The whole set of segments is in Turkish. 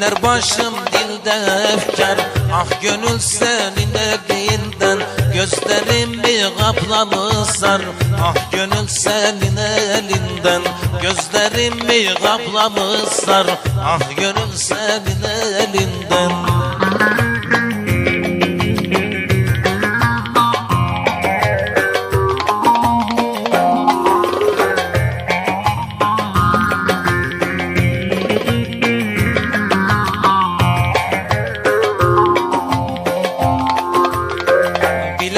Döner başım dilde efkar. Ah gönül senin elinden Gözlerimi kaplamışsar Ah gönül senin elinden Gözlerimi kaplamışsar Ah gönül senin elinden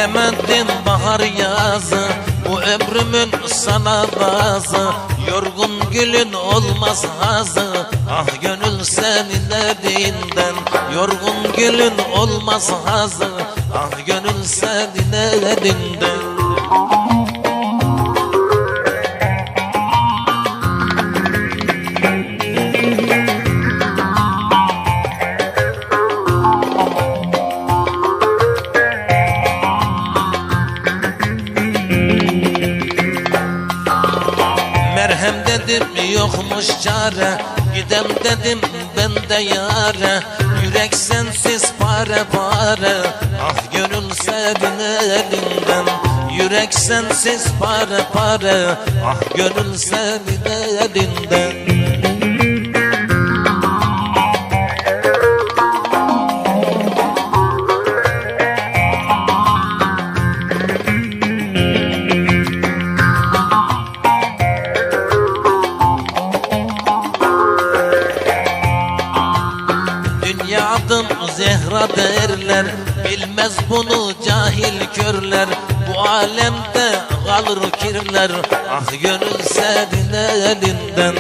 Bilemedim bahar yazı. Bu ömrümün sana bazı. Yorgun gülün olmaz hazı. Ah gönül senin elinden Yorgun gülün olmaz hazı. Ah gönül senin elinden Merhem dedim yokmuş çare Gidem dedim ben de yare. Yürek sensiz pare pare Ah gönül senin elinden. Yürek sensiz pare pare Ah gönül senin elinden adım Zehra derler Bilmez bunu cahil körler. Bu alemde kalır kirler Ah gönül senin elinden.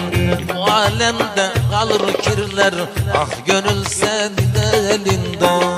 Bu alemde kalır kirler Ah gönül senin elinden